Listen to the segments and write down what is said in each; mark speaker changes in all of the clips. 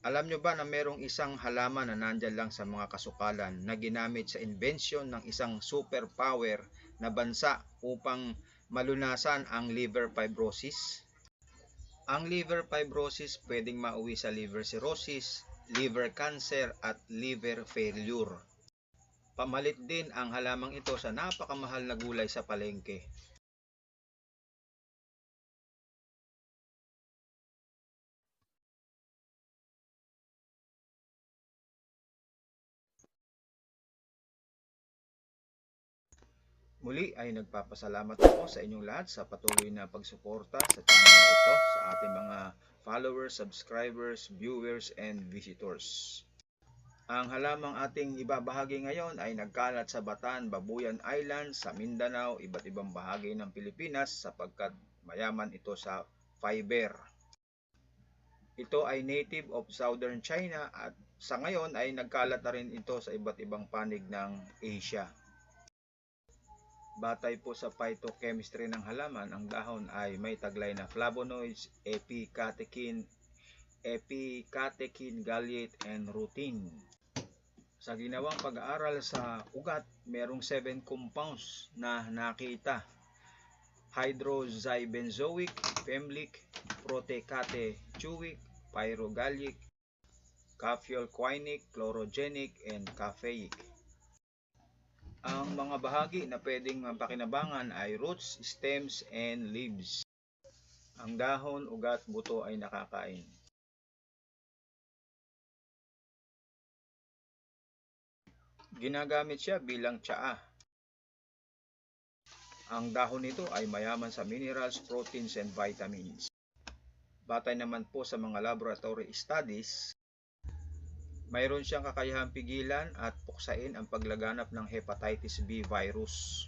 Speaker 1: Alam nyo ba na merong isang halaman na nandyan lang sa mga kasukalan na ginamit sa invention ng isang superpower na bansa upang malunasan ang liver fibrosis? Ang liver fibrosis pwedeng mauwi sa liver cirrhosis, liver cancer at liver failure. Pamalit din ang halamang ito sa napakamahal na gulay sa palengke. Muli ay nagpapasalamat ako sa inyong lahat sa patuloy na pagsuporta sa channel na ito sa ating mga followers, subscribers, viewers, and visitors. Ang halamang ating ibabahagi ngayon ay nagkalat sa Batan, Babuyan Island, sa Mindanao, iba't ibang bahagi ng Pilipinas sapagkat mayaman ito sa fiber. Ito ay native of southern China at sa ngayon ay nagkalat na rin ito sa iba't ibang panig ng Asia. Batay po sa phytochemistry ng halaman, ang dahon ay may taglay na flavonoids, epicatechin, epicatechin, gallate, and rutin. Sa ginawang pag-aaral sa ugat, merong 7 compounds na nakita. Hydrozybenzoic, femlic, protecatechuic, pyrogallic, caffeolquinic, chlorogenic, and caffeic. Ang mga bahagi na pwedeng mapakinabangan ay roots, stems, and leaves. Ang dahon, ugat, buto ay nakakain. Ginagamit siya bilang tsaa. Ang dahon nito ay mayaman sa minerals, proteins, and vitamins. Batay naman po sa mga laboratory studies, mayroon siyang kakayahang pigilan at puksain ang paglaganap ng hepatitis B virus.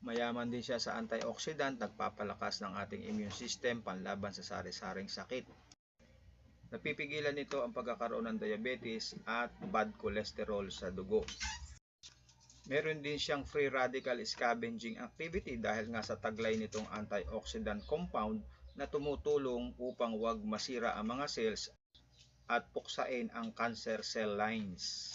Speaker 1: Mayaman din siya sa antioxidant, nagpapalakas ng ating immune system panlaban sa sari-saring sakit. Napipigilan nito ang pagkakaroon ng diabetes at bad cholesterol sa dugo. Meron din siyang free radical scavenging activity dahil nga sa taglay nitong antioxidant compound na tumutulong upang wag masira ang mga cells at puksain ang cancer cell lines.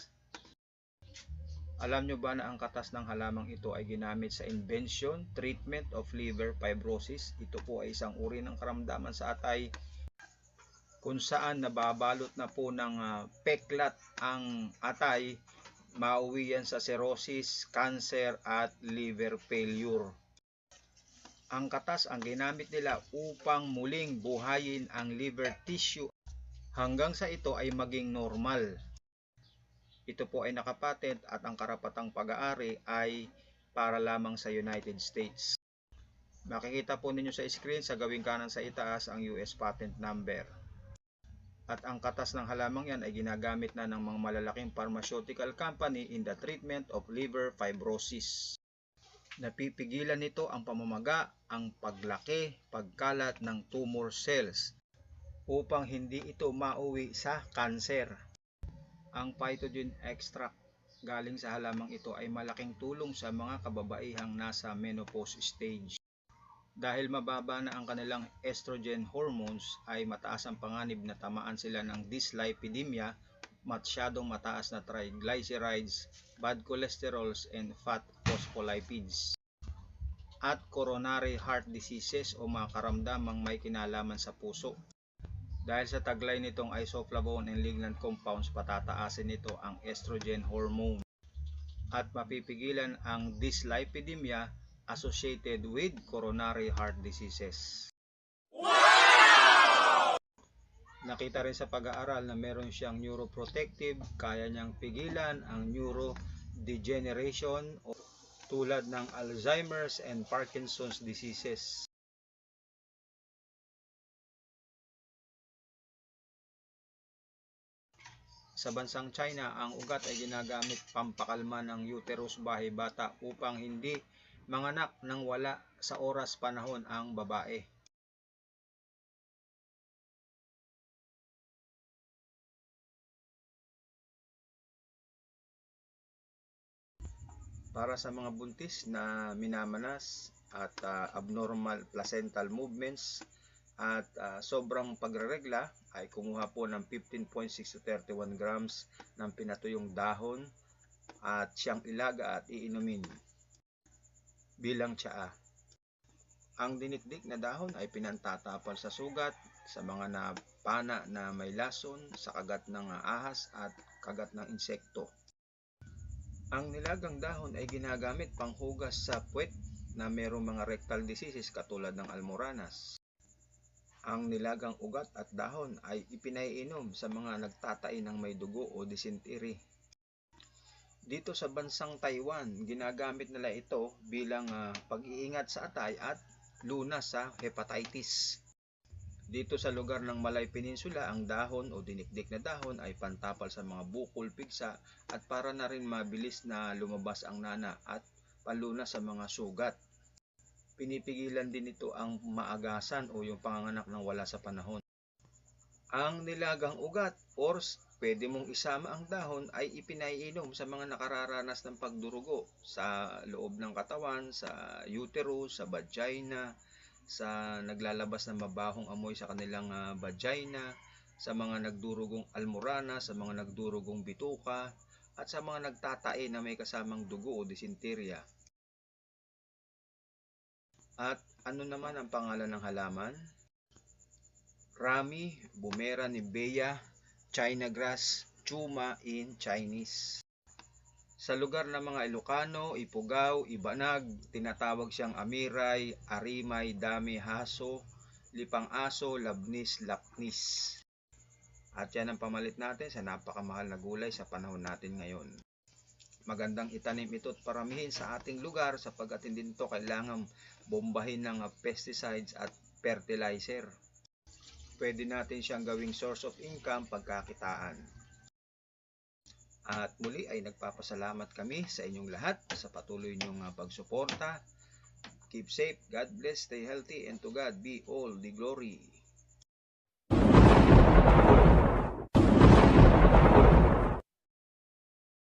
Speaker 1: Alam nyo ba na ang katas ng halamang ito ay ginamit sa invention, treatment of liver fibrosis? Ito po ay isang uri ng karamdaman sa atay kung saan nababalot na po ng uh, peklat ang atay, mauwi yan sa cirrhosis, cancer at liver failure. Ang katas ang ginamit nila upang muling buhayin ang liver tissue hanggang sa ito ay maging normal. Ito po ay nakapatent at ang karapatang pag-aari ay para lamang sa United States. Makikita po ninyo sa screen sa gawing kanan sa itaas ang US patent number. At ang katas ng halamang yan ay ginagamit na ng mga malalaking pharmaceutical company in the treatment of liver fibrosis. Napipigilan nito ang pamamaga, ang paglaki, pagkalat ng tumor cells upang hindi ito mauwi sa cancer. Ang phytogen extract galing sa halamang ito ay malaking tulong sa mga kababaihang nasa menopause stage. Dahil mababa na ang kanilang estrogen hormones ay mataas ang panganib na tamaan sila ng dyslipidemia, masyadong mataas na triglycerides, bad cholesterols and fat phospholipids at coronary heart diseases o mga karamdamang may kinalaman sa puso. Dahil sa taglay nitong isoflavone and lignan compounds, patataasin nito ang estrogen hormone at mapipigilan ang dyslipidemia associated with coronary heart diseases. Nakita rin sa pag-aaral na meron siyang neuroprotective, kaya niyang pigilan ang neurodegeneration o tulad ng Alzheimer's and Parkinson's diseases. Sa bansang China, ang ugat ay ginagamit pampakalma ng uterus bahay bata upang hindi manganak nang wala sa oras panahon ang babae. Para sa mga buntis na minamanas at uh, abnormal placental movements, At ah, sobrang pagreregla ay kumuha po ng 15.6 to 31 grams ng pinatuyong dahon at siyang ilaga at iinumin bilang tsaa. Ang dinikdik na dahon ay pinantatapal sa sugat, sa mga napana na may lason, sa kagat ng ahas at kagat ng insekto. Ang nilagang dahon ay ginagamit panghugas sa puwet na mayroong mga rectal diseases katulad ng almoranas. Ang nilagang ugat at dahon ay ipinaiinom sa mga nagtatai ng may dugo o dysentery. Dito sa bansang Taiwan, ginagamit nila ito bilang ah, pag-iingat sa atay at lunas sa hepatitis. Dito sa lugar ng Malay Peninsula, ang dahon o dinikdik na dahon ay pantapal sa mga bukol, pigsa at para na rin mabilis na lumabas ang nana at panlunas sa mga sugat. Pinipigilan din ito ang maagasan o yung panganganak ng wala sa panahon. Ang nilagang ugat or pwede mong isama ang dahon ay ipinaiinom sa mga nakararanas ng pagdurugo sa loob ng katawan, sa uterus, sa vagina, sa naglalabas ng mabahong amoy sa kanilang ah, vagina, sa mga nagdurugong almorana, sa mga nagdurugong bituka, at sa mga nagtatae na may kasamang dugo o dysenteria. At ano naman ang pangalan ng halaman? Rami, Bumera nibea, China grass, Chuma in Chinese. Sa lugar ng mga Ilocano, Ipugaw, Ibanag, tinatawag siyang Amiray, Arimay, Dami, Haso, Lipang Aso, Labnis, Lapnis. At yan ang pamalit natin sa napakamahal na gulay sa panahon natin ngayon. Magandang itanim ito at paramihin sa ating lugar sapagkat hindi nito kailangan bombahin ng ah, pesticides at fertilizer. Pwede natin siyang gawing source of income pagkakitaan. At muli ay nagpapasalamat kami sa inyong lahat sa patuloy niyong ah, pagsuporta. Keep safe, God bless, stay healthy, and to God be all the glory.